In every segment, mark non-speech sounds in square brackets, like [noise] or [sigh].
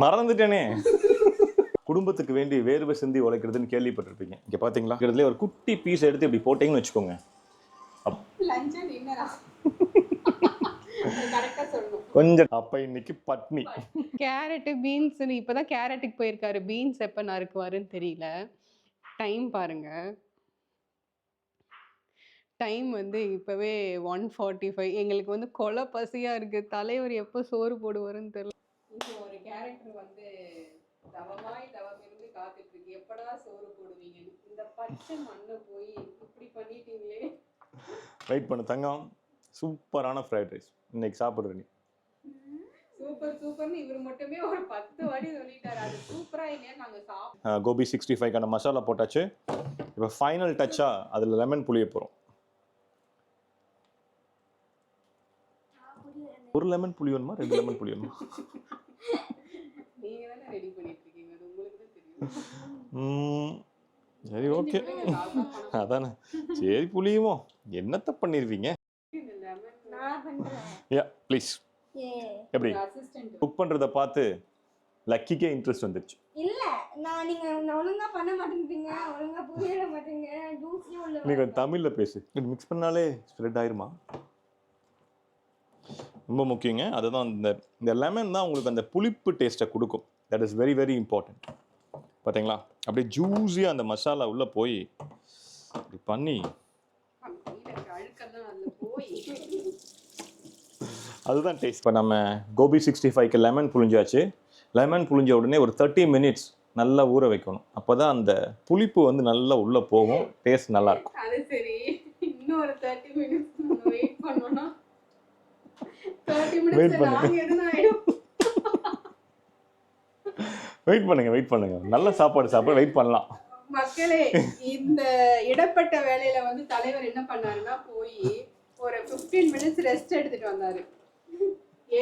மறந்துட்டேனே. [laughs] குடும்பத்துக்கு வேண்டி வேர்வை சிந்தி உழைக்கிறதுன்னு கேள்விப்பட்டிருப்பீங்க. இங்கே பார்த்தீங்களா இதுல ஒரு குட்டி பீஸ் எடுத்து இப்படி போட்டீங்கன்னு வச்சுக்கோங்க. கொஞ்சம் அப்ப இன்னைக்கு பட்னி. கேரட்டு பீன்ஸ் இப்பதான் கேரட்டுக்கு போயிருக்காரு. பீன்ஸ் எப்ப நறுக்குவாருன்னு தெரியல. டைம் பாருங்க. டைம் வந்து இப்பவே ஒன் ஃபார்ட்டி ஃபைவ். எங்களுக்கு வந்து கொலை பசியா இருக்கு. தலைவர் எப்போ சோறு போடுவாருன்னு தெரியல ஒரு கேரக்டர் வந்து தவமாய் தவம் இருந்து காத்துட்டு இருக்கு எப்படா சோறு போடுவீங்க இந்த பச்சை மண்ணை போய் இப்படி பண்ணிட்டீங்களே. வெயிட் பண்ணு தங்கம். சூப்பரான ஃப்ரைட் ரைஸ் இன்னைக்கு சாப்பிடுற நீ. சூப்பர் சூப்பர்னு இவர் மட்டுமே ஒரு பத்து வாட்டி சொல்லிட்டாரு. அது சூப்பரா இல்லையா நாங்க சாப்பிட்டோம் கோபி சிக்ஸ்டி ஃபைவ்க்கான மசாலா போட்டாச்சு. இப்போ ஃபைனல் டச்சாக அதில் லெமன் புளிய போகிறோம் ஒரு லெமன் புளியணுமா ரெண்டு லெமன் புளியணுமா நீங்க தானே ரெடி பண்ணிட்டு இருக்கீங்க அது உங்களுக்கு தான் தெரியும். ம், சரி ஓகே. அதானே. சரி புளியுமோ? என்னத்த பண்ணிருவீங்க? யா ப்ளீஸ் எப்படி. குக் பண்ணுறத பார்த்து லக்கிக்கே இன்ட்ரெஸ்ட் வந்துருச்சு. இல்ல நான் நீங்க ஒழுங்கா பண்ண மாட்டேங்கிறீங்க ஒழுங்கா புரியல மாட்டேங்க. ஜூஸியும் உள்ள நீ கொஞ்சம் தமிழில் பேசு. மிக்ஸ் பண்ணாலே ஸ்ப்ரெட் ஆயிருமா? ரொம்ப முக்கியங்க. அதுதான் இந்த இந்த லெமன் தான் உங்களுக்கு அந்த புளிப்பு டேஸ்ட்டை கொடுக்கும். That is very very important பார்த்தீங்களா அப்படியே ஜூஸியாக அந்த மசாலா உள்ளே போய் இப்படி பண்ணி. அதுதான் டேஸ்ட் இப்போ நம்ம கோபி சிக்ஸ்டி ஃபைவ்க்கு லெமன் புழிஞ்சாச்சு. லெமன் புழிஞ்ச உடனே ஒரு தேர்ட்டி மினிட்ஸ் நல்லா ஊற வைக்கணும். அப்போ தான் அந்த புளிப்பு வந்து நல்லா உள்ளே போகும். டேஸ்ட் நல்லாயிருக்கும் அது சரி. இன்னும் ஒரு தேர்ட்டி மினிட்ஸ் வெயிட் பண்ணோம்னா மினிட்ஸ் பண்ணுங்க. வெயிட் பண்ணுங்க வெயிட் பண்ணுங்க. நல்ல சாப்பாடு சாப்பிட வெயிட் பண்ணலாம். மக்களே இந்த இடப்பட்ட வேலையில வந்து தலைவர் என்ன பண்ணாருன்னா போய் ஒரு 15 மினிட்ஸ் ரெஸ்ட் எடுத்துட்டு வந்தாரு.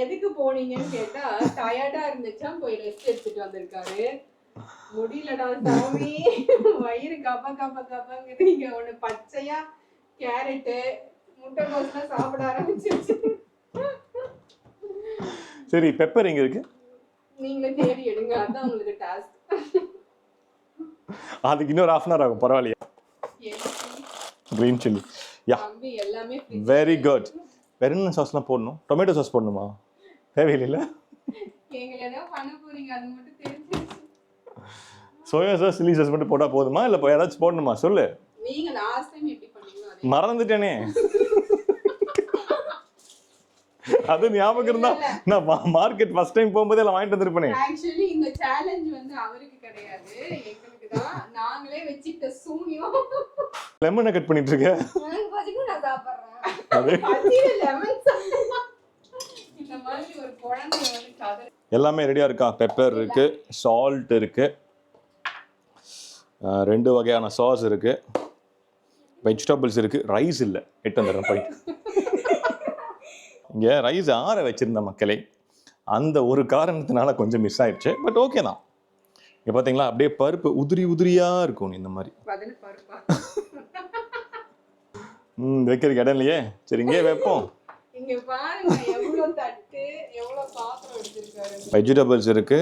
எதுக்கு போனீங்கன்னு கேட்டா டயர்டா இருந்துச்சா போய் ரெஸ்ட் எடுத்துட்டு வந்திருக்காரு. முடியலடா சாமி. வயிறு கப்ப கப்ப கப்பங்குது இங்க ஒண்ணு பச்சையா கேரட்டு முட்டைகோஸ்லாம் சாப்பிட ஆரம்பிச்சிருச்சு. சரி பெப்பர் எங்க இருக்கு? அதுக்கு இன்னொரு ஹாஃப் அன் ஹவர் ஆகும் பரவாயில்லையா? Green chilli yeah very good வேற என்ன சாஸ்லாம் போடணும்? டொமேட்டோ சாஸ் போடணுமா? தெரிஞ்சிருச்சு. சோயா சாஸ் சில்லி சாஸ் மட்டும் போட்டால் போதுமா? இல்லை ஏதாச்சும் போடணுமா? சொல்லு. மறந்துட்டேனே. அது ஞாபகம் இருந்தா நான் மார்க்கெட் ஃபர்ஸ்ட் டைம் போகும்போதே எல்லாம் வாங்கிட்டு வந்திருப்பேனே. ஆக்சுவலி இந்த சேலஞ்ச் வந்து அவருக்கு கிடையாது. எங்களுக்கு தான். நாங்களே வச்சுக்கிட்ட சூனியம். லெமனை கட் பண்ணிட்டு இருக்க நான் சாப்பிடுறேன். இந்த மாதிரி ஒரு வந்து எல்லாமே ரெடியாக இருக்கா? பெப்பர் இருக்கு சால்ட் இருக்கு. ரெண்டு வகையான சாஸ் இருக்கு. வெஜிடபிள்ஸ் இருக்கு. ரைஸ் இல்லை. எட்டு வந்துடுறேன் போயிட்டு. இங்கே ரைஸ் ஆற வச்சிருந்த மக்களே அந்த ஒரு காரணத்தினால கொஞ்சம் மிஸ் ஆயிடுச்சு. பட் ஓகே தான். இங்கே பார்த்தீங்களா அப்படியே பருப்பு உதிரி உதிரியாக இருக்கும் இந்த மாதிரி. ம் வைக்கிறதுக்கு இடம் இல்லையே? சரி இங்கே வைப்போம் வெஜிடபிள்ஸ் இருக்கு.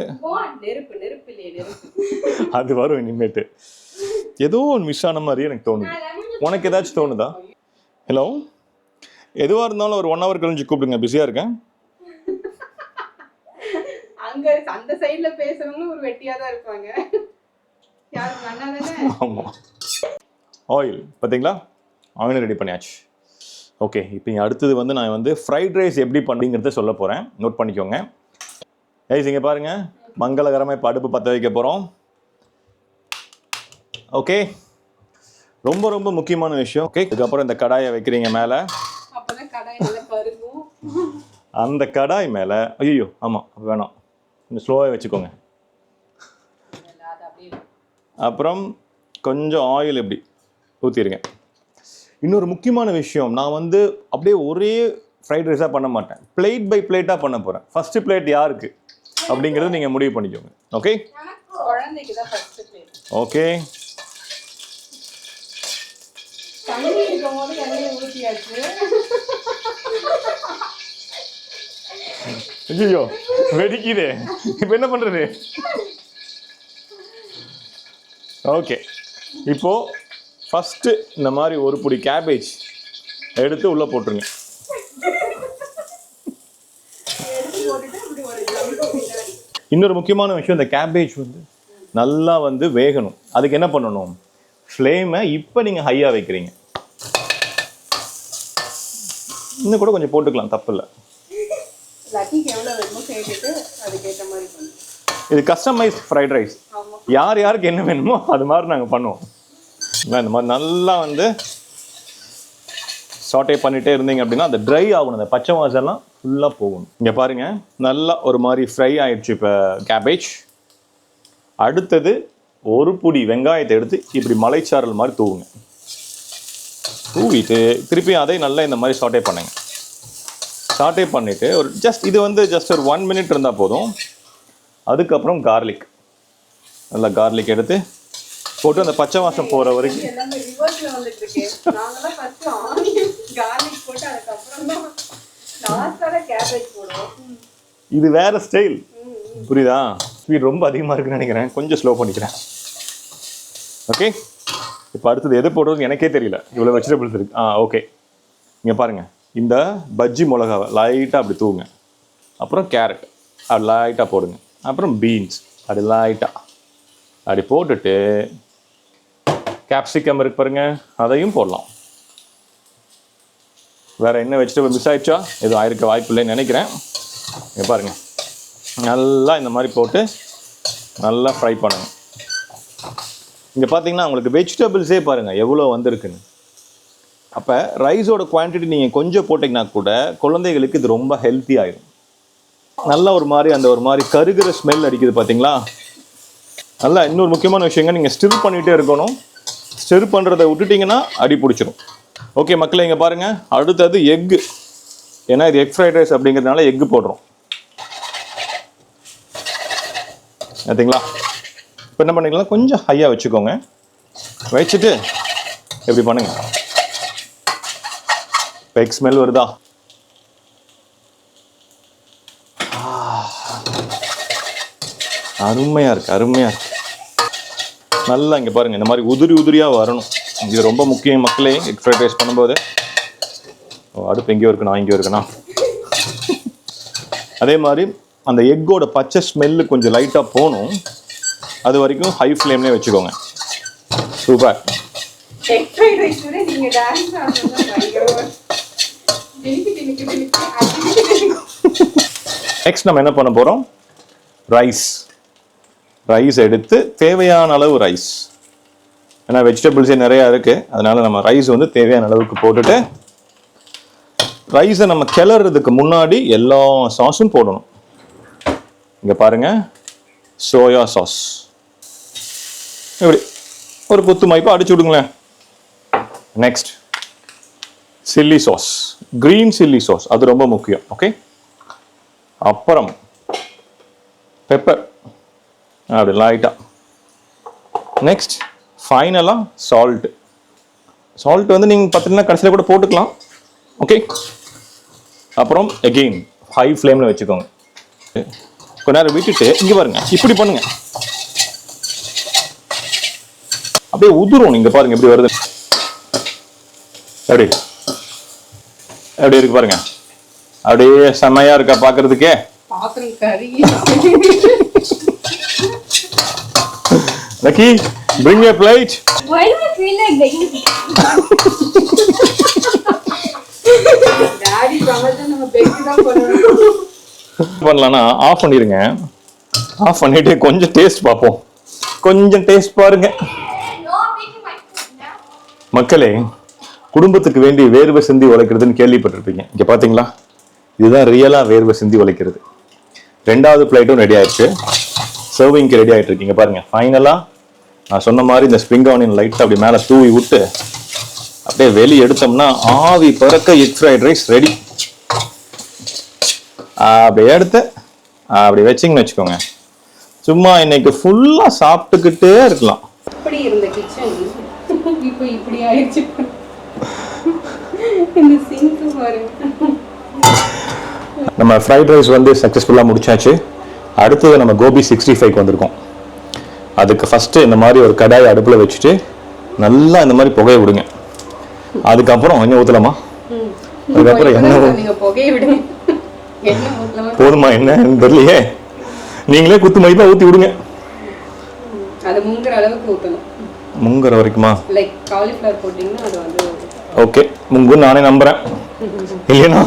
அது வரும் இனிமேட்டு. ஏதோ ஒன்று மிஸ் ஆன மாதிரி எனக்கு தோணுது. உனக்கு ஏதாச்சும் தோணுதா? ஹலோ எதுவாக இருந்தாலும் ஒரு ஒன் ஹவர் கழிஞ்சு கூப்பிடுங்க. பிஸியாக இருக்கேன். அங்க அந்த சைடுல பேசுறவங்களும் ஒரு வெட்டியா தான் இருப்பாங்க. ஆமாம் ஆயில் பார்த்தீங்களா ஆயில் ரெடி பண்ணியாச்சு. ஓகே இப்போ அடுத்தது வந்து நான் வந்து ஃப்ரைட் ரைஸ் எப்படி பண்ணுங்கிறத சொல்ல போகிறேன் நோட் பண்ணிக்கோங்க. ஐஸ் இங்கே பாருங்கள் மங்களகரமாக இப்போ அடுப்பு பற்ற வைக்க போகிறோம் ஓகே ரொம்ப ரொம்ப முக்கியமான விஷயம். ஓகே இதுக்கப்புறம் இந்த கடாயை வைக்கிறீங்க மேலே அப்பதான் கடாய் நல்லா கருகும் அந்த கடாய் மேலே ஐயோ ஆமாம் வேணாம். கொஞ்சம் ஸ்லோவாக வச்சுக்கோங்க. அப்புறம் கொஞ்சம் ஆயில் இப்படி ஊற்றிடுங்க இன்னொரு முக்கியமான விஷயம் நான் வந்து அப்படியே ஒரே ஃப்ரைட் ரைஸாக பண்ண மாட்டேன். பிளேட் பை பிளேட்டாக பண்ண போகிறேன் ஃபஸ்ட்டு பிளேட் யாருக்கு? அப்படிங்கிறது நீங்கள் முடிவு பண்ணிக்கோங்க. ஓகே ஓகே தண்ணி இருக்கும் போது எண்ணெயை ஊற்றியாச்சு ஐயோ வெடிக்குது. இப்போ என்ன பண்ணுறது ஓகே இப்போ ஃபஸ்ட்டு இந்த மாதிரி ஒரு புடி கேபேஜ் எடுத்து உள்ளே போட்டுருங்க. இன்னொரு முக்கியமான விஷயம் இந்த கேபேஜ் வந்து நல்லா வந்து வேகணும். அதுக்கு என்ன பண்ணணும்? ஃப்ளேமை இப்போ நீங்கள் ஹையாக வைக்கிறீங்க. இன்னும் கூட கொஞ்சம் போட்டுக்கலாம் தப்பு இல்லை. லக்கிக்கு எவ்வளோ வேணுமோ கேட்டுட்டு அதுக்கேற்ற மாதிரி பண்ணு இது கஸ்டமைஸ் ஃப்ரைட் ரைஸ் யார் யாருக்கு என்ன வேணுமோ அது மாதிரி நாங்கள் பண்ணுவோம். இந்த மாதிரி நல்லா வந்து சாட்டே பண்ணிட்டே இருந்தீங்க அப்படின்னா அந்த ட்ரை ஆகணும். அந்த பச்சை வாசம்லாம் ஃபுல்லாக போகணும். இங்கே பாருங்க நல்லா ஒரு மாதிரி ஃப்ரை ஆயிடுச்சு இப்போ கேபேஜ் அடுத்தது ஒரு புடி வெங்காயத்தை எடுத்து இப்படி மலைச்சாரல் மாதிரி தூவுங்க. தூவிட்டு திருப்பி அதை நல்லா இந்த மாதிரி சாட்டே பண்ணுங்க. சாட்டே பண்ணிவிட்டு ஒரு ஜஸ்ட் இது வந்து ஜஸ்ட் ஒரு ஒன் மினிட் இருந்தால் போதும். அதுக்கப்புறம் கார்லிக் நல்லா கார்லிக் எடுத்து போட்டு அந்த பச்சை வாசம் போகிற வரைக்கும். இது வேற ஸ்டைல். புரியுதா? ஸ்பீட் ரொம்ப அதிகமாக இருக்குன்னு நினைக்கிறேன். கொஞ்சம் ஸ்லோ பண்ணிக்கிறேன். ஓகே இப்போ அடுத்தது எது போடுறது எனக்கே தெரியல. இவ்வளோ வெஜிடபிள்ஸ் இருக்கு. ஆ ஓகே இங்கே பாருங்க. இந்த பஜ்ஜி மிளகாவை லைட்டாக அப்படி தூங்க அப்புறம் கேரட் அது லைட்டாக போடுங்க. அப்புறம் பீன்ஸ் அது லைட்டாக அப்படி போட்டுட்டு கேப்சிகம் இருக்கு பாருங்க அதையும் போடலாம். வேறு என்ன வெஜிடபிள் மிஸ் ஆகிடுச்சா எதுவும் ஆயிருக்க வாய்ப்பு இல்லைன்னு நினைக்கிறேன். இங்கே பாருங்கள் நல்லா இந்த மாதிரி போட்டு நல்லா ஃப்ரை பண்ணணும். இங்கே பார்த்தீங்கன்னா உங்களுக்கு வெஜிடபிள்ஸே பாருங்கள் எவ்வளோ வந்திருக்குன்னு. அப்போ ரைஸோட குவான்டிட்டி நீங்கள் கொஞ்சம் போட்டிங்கன்னா கூட குழந்தைகளுக்கு இது ரொம்ப ஹெல்த்தி ஆயிடும் நல்ல ஒரு மாதிரி அந்த ஒரு மாதிரி கருகிற ஸ்மெல் அடிக்குது பார்த்தீங்களா நல்லா இன்னொரு முக்கியமான விஷயங்க நீங்கள் ஸ்டிர் பண்ணிகிட்டே இருக்கணும். ஸ்டிர் பண்ணுறதை விட்டுட்டிங்கன்னா அடி பிடிச்சிரும். ஓகே மக்களை இங்கே பாருங்கள் அடுத்தது எக்கு ஏன்னா இது எக் ஃப்ரைட் ரைஸ் அப்படிங்கிறதுனால எக்கு போடுறோம். பார்த்தீங்களா இப்போ என்ன பண்ணிக்கலாம்? கொஞ்சம் ஹையாக வச்சுக்கோங்க. வச்சுட்டு எப்படி பண்ணுங்கள் பெக் ஸ்மெல் வருதா? அருமையாக இருக்கு அருமையாக இருக்கு. நல்லா இங்கே பாருங்க இந்த மாதிரி உதிரி உதிரியாக வரணும். இது ரொம்ப முக்கியம் மக்களே எக் ஃப்ரைட் ரைஸ் பண்ணும்போது. அடுப்பு எங்கேயோ இருக்கு இங்கேயோ இருக்குண்ணா அதே மாதிரி அந்த எக்கோட பச்சை ஸ்மெல்லு கொஞ்சம் லைட்டாக போகணும். அது வரைக்கும் ஹை ஃப்ளேம்லேயே வச்சுக்கோங்க. சூப்பர் நெக்ஸ்ட் நம்ம என்ன பண்ண போகிறோம் ரைஸ் ரைஸ் எடுத்து தேவையான அளவு ரைஸ் ஏன்னா வெஜிடபிள்ஸே நிறையா இருக்குது அதனால நம்ம ரைஸ் வந்து தேவையான அளவுக்கு போட்டுட்டு ரைஸை நம்ம கிளறதுக்கு முன்னாடி எல்லா சாஸும் போடணும். இங்கே பாருங்க. சோயா சாஸ் இப்படி ஒரு குத்து மதிப்பாக அடிச்சு விடுங்களேன். Next chilli sauce green chilli sauce அது ரொம்ப முக்கியம். ஓகே அப்புறம் பெப்பர் அப்படி லைட்டாக நெக்ஸ்ட் ஃபைனலாக சால்ட் சால்ட் வந்து நீங்கள் பார்த்தீங்கன்னா கடைசியில் கூட போட்டுக்கலாம். ஓகே அப்புறம் எகெயின் ஹை ஃப்ளேமில் வச்சுக்கோங்க. கொஞ்ச நேரம் விட்டுட்டு இங்கே பாருங்கள் இப்படி பண்ணுங்கள் அப்படியே உதிரும். நீங்கள் பாருங்கள் எப்படி வருது எப்படி எப்படி இருக்கு பாருங்க? அப்படியே செம்மையா இருக்கா கறி Lucky bring a plate. Why do I feel like begging? Daddy சமைச்சா நம்ம பெக்கு தான் பண்ணணும். பண்ணலாம்னா ஆஃப் பண்ணிடுங்க ஆஃப் பண்ணிட்டு கொஞ்சம் டேஸ்ட் பார்ப்போம். கொஞ்சம் டேஸ்ட் பாருங்க. மக்களே குடும்பத்துக்கு வேண்டி வேர்வை சிந்தி உழைக்கிறதுன்னு கேள்விப்பட்டிருப்பீங்க. இங்கே பார்த்தீங்களா இதுதான் ரியலாக வேர்வை சிந்தி உழைக்கிறது. ரெண்டாவது பிளேட்டும் ரெடி ஆயிடுச்சு. சர்விங்க்கு ரெடி ஆகிட்டு இருக்கீங்க. பாருங்க ஃபைனலாக நான் சொன்ன மாதிரி இந்த ஸ்ப்ரிங் ஆனியன் லைட்டை அப்படி மேலே தூவி விட்டு அப்படியே வெளியே எடுத்தோம்னா ஆவி பறக்க எக் ஃப்ரைட் ரைஸ் ரெடி அப்படி எடுத்து அப்படி வச்சிங்கன்னு வச்சுக்கோங்க. சும்மா இன்னைக்கு ஃபுல்லாக சாப்பிட்டுக்கிட்டே இருக்கலாம். இப்படி இருந்த கிச்சன் [laughs] இப்போ இப்படி ஆயிடுச்சு. நம்ம ஃப்ரைட் ரைஸ் வந்து சக்ஸஸ்ஃபுல்லாக முடிச்சாச்சு. அடுத்தது நம்ம கோபி சிக்ஸ்டி ஃபைவ்க்கு வந்திருக்கோம். அதுக்கு ஃபஸ்ட்டு இந்த மாதிரி ஒரு கடாய் அடுப்பில் வச்சுட்டு நல்லா இந்த மாதிரி புகைய விடுங்க. அதுக்கப்புறம் எண்ணெய் ஊற்றலாமா அதுக்கப்புறம் எண்ணெய் என்ன போதுமா என்னன்னு தெரியலையே. நீங்களே குத்து மதிப்பாக ஊற்றி விடுங்க. அது முங்குற அளவுக்கு முங்குற வரைக்குமா? லைக் காலிஃப்ளவர் போட்டிங்கன்னா அது வந்து ஓகே முங்குன்னு நானே நம்புகிறேன் இல்லைன்னா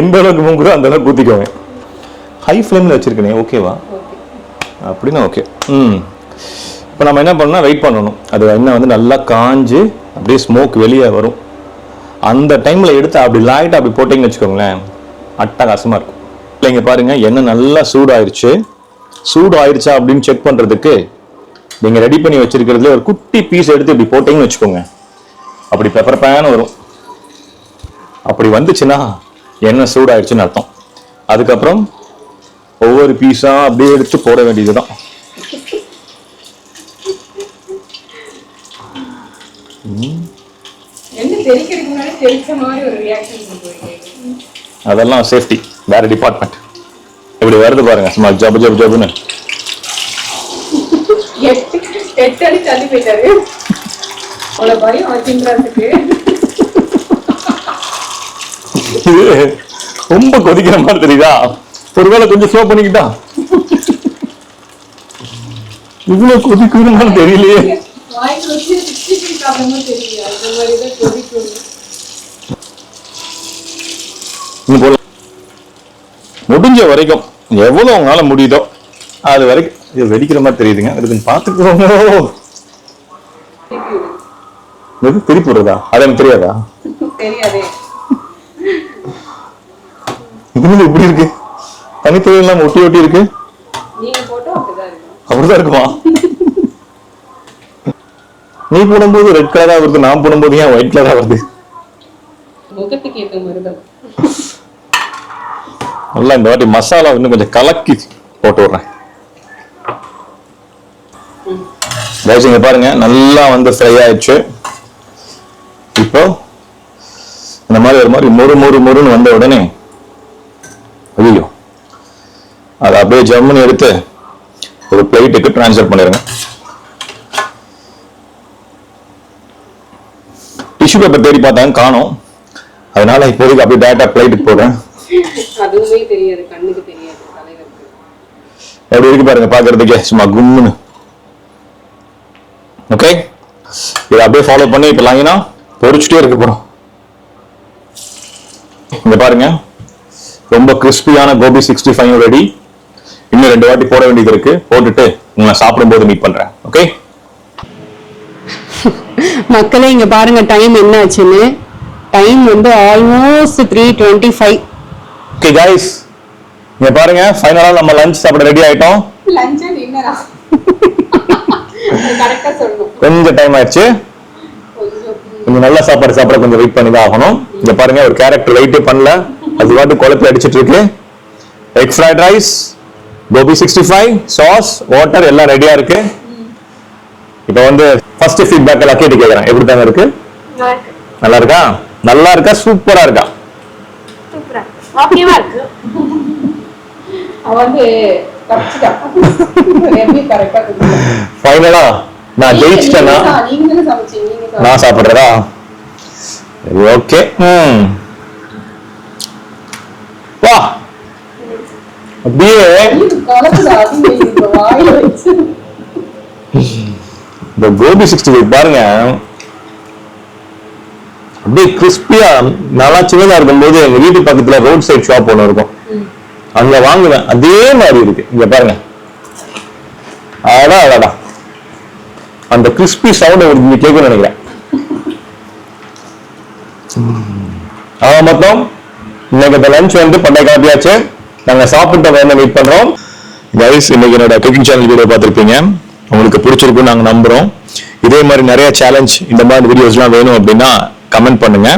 எந்த அளவுக்கு முங்குதோ அந்த அளவுக்கு ஊற்றிக்கோங்க ஹை ஃப்ளேமில் வச்சுருக்கேனே ஓகேவா அப்படின்னா ஓகே ம். இப்போ நம்ம என்ன பண்ணணும் வெயிட் பண்ணணும். அது எண்ணெய் வந்து நல்லா காஞ்சு அப்படியே ஸ்மோக் வெளியே வரும். அந்த டைமில் எடுத்து அப்படி லாயிட்டாக அப்படி போட்டிங்கன்னு வச்சுக்கோங்களேன் அட்டகாசமாக இருக்கும். இல்லை இங்கே பாருங்கள் எண்ணெய் நல்லா சூடாயிருச்சு. சூடு ஆயிடுச்சா அப்படின்னு செக் பண்ணுறதுக்கு நீங்கள் ரெடி பண்ணி வச்சுருக்கிறதுல ஒரு குட்டி பீஸ் எடுத்து இப்படி போட்டிங்கன்னு வச்சுக்கோங்க. அப்படி பெப்பர் பேன் வரும். அப்படி வந்துச்சுன்னா எண்ணெய் சூடாயிருச்சுன்னு அர்த்தம். அதுக்கப்புறம் ஒவ்வொரு பீஸா அப்படியே எடுத்து போட ரியாக்ஷன் கொடுத்துருக்கீங்க அதெல்லாம் சேஃப்டி வேற டிபார்ட்மெண்ட் இப்படி வருது பாருங்க சும்மா ஜபு ஜபு ஜபுன்னு. எட்டு எட்டு அடி தள்ளி போயிட்டாரு. அவ்வளவு பயம் வச்சுன்றதுக்கு இது ரொம்ப கொதிக்கிற மாதிரி தெரியுதா? ஒருவேளை கொஞ்சம் ஸ்லோ பண்ணிக்கிட்டா? இவ்வளவு கொதிக்குதுன்னு தெரியலையே. முடிஞ்ச வரைக்கும் எவ்வளவு உங்களால முடியுதோ அது வரைக்கும் இது வெடிக்கிற மாதிரி தெரியுதுங்க. கொஞ்சம் பார்த்துக்கோங்க. இது திருப்பி விடுறதா அது எனக்கு தெரியாதா? தெரியாதே. இது இப்படி இருக்கு. தனித்தொழில் எல்லாம் ஒட்டி ஒட்டி இருக்கு. அப்படிதான் இருக்கும்? நீ போடும்போது ரெட் கலரா வருது நான் போடும்போது ஏன் ஒயிட் கலரா வருது? நல்லா இந்த வாட்டி மசாலா இன்னும் கொஞ்சம் கலக்கி போட்டு விடுறேன். பாருங்க நல்லா வந்து ஃப்ரை ஆயிடுச்சு. இப்போ இந்த மாதிரி ஒரு மாதிரி மொறு மொறு மொறுன்னு வந்த உடனே ஐயோ அதை அப்படியே ஜம்முன்னு எடுத்து ஒரு பிளேட்டுக்கு ட்ரான்ஸ்ஃபர் பண்ணிடுங்க டிஷ்யூ பேப்பர் தேடி பார்த்தாங்க காணோம். அதனால இப்போதைக்கு அப்படியே டேட்டா பிளேட்டுக்கு போடுறேன்? எப்படி இருக்கு பாருங்க பாக்குறதுக்கே சும்மா கும்முன்னு. ஓகே இதை அப்படியே ஃபாலோ பண்ணி இப்போ லைனா பொரிச்சுட்டே இருக்க போறோம் இங்க பாருங்க. ரொம்ப கிறிஸ்பியான கோபி சிக்ஸ்டி ஃபைவ் ரெடி இன்னும் ரெண்டு வாட்டி போட வேண்டியது இருக்கு. போட்டுட்டு உங்களை சாப்பிடும்போது மீட் பண்றேன். ஓகே [laughs] மக்களே இங்க பாருங்க டைம் என்ன ஆச்சுன்னு டைம் வந்து almost three twenty five okay guys இங்க பாருங்க. ஃபைனலா நம்ம லஞ்ச் சாப்பிட ரெடி ஆயிட்டோம். லஞ்சா டின்னரா கரெக்டா சொல்லணும். கொஞ்சம் டைம் ஆயிடுச்சு. கொஞ்சம் நல்ல சாப்பாடு சாப்பிட கொஞ்சம் வெயிட் பண்ணி தான் ஆகணும். இங்க பாருங்க ஒரு கேரக்டர் வெயிட்டே பண்ணல. அது பாட்டு குழப்பி அடிச்சிட்டு இருக்கு. Egg fried rice gobi sixty five sauce water எல்லாம் ரெடியா இருக்கு. இப்போ வந்து ஃபர்ஸ்ட் ஃபீட்பேக் எல்லாம் கேட்டு கேட்கறேன் எப்படி தாங்க இருக்கு நல்லா இருக்கா? நல்லா இருக்கா? சூப்பரா இருக்கா? ஃபைனலா [laughs] நான் ஜெயிச்சிட்டேன்னா நான் சாப்பிடுறதா? ஓகே ம். வா. அப்படியே. இந்த கோபி சிக்ஸ்டி ஃபைவ் பாருங்க. அப்படியே கிறிஸ்பியா நல்லா சின்னதா இருக்கும்போது எங்க வீட்டு பக்கத்துல ரோட் சைடு ஷாப் ஒன்று இருக்கும் அங்க வாங்குவேன். அதே மாதிரி இருக்கு. இங்க பாருங்க. அடா அடடா அந்த கிறிஸ்பி சவுண்ட் ஒரு நீங்க கேட்கணும்னு நினைக்கிறேன். ஆக மொத்தம் இன்னைக்கு இந்த லஞ்ச் வந்து பண்ணை காப்பியாச்சு நாங்க சாப்பிட்ட வேணும் வெயிட் பண்றோம். கைஸ் இன்னைக்கு என்னோட குக்கிங் சேனல் வீடியோ பார்த்திருப்பீங்க. உங்களுக்கு பிடிச்சிருக்கும்னு நாங்க நம்புறோம். இதே மாதிரி நிறைய சேலஞ்ச் இந்த மாதிரி வீடியோஸ்லாம் வேணும் அப்படின்னா கமெண்ட் பண்ணுங்க.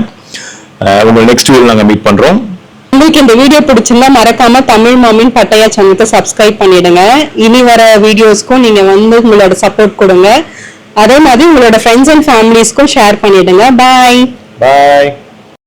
உங்களை நெக்ஸ்ட் வீடியோ நாங்க மீட் பண்றோம். உங்களுக்கு இந்த வீடியோ பிடிச்சிருந்தா மறக்காம தமிழ் மாமின் பட்டையா சேனலுக்கு சப்ஸ்கிரைப் பண்ணிடுங்க. இனி வர வீடியோஸ்க்கும் நீங்க வந்து உங்களோட சப்போர்ட் கொடுங்க. அதே மாதிரி உங்களோட ஃப்ரெண்ட்ஸ் அண்ட் ஃபேமிலிஸ்க்கும் ஷேர் பண்ணிடுங்க. பாய் பாய்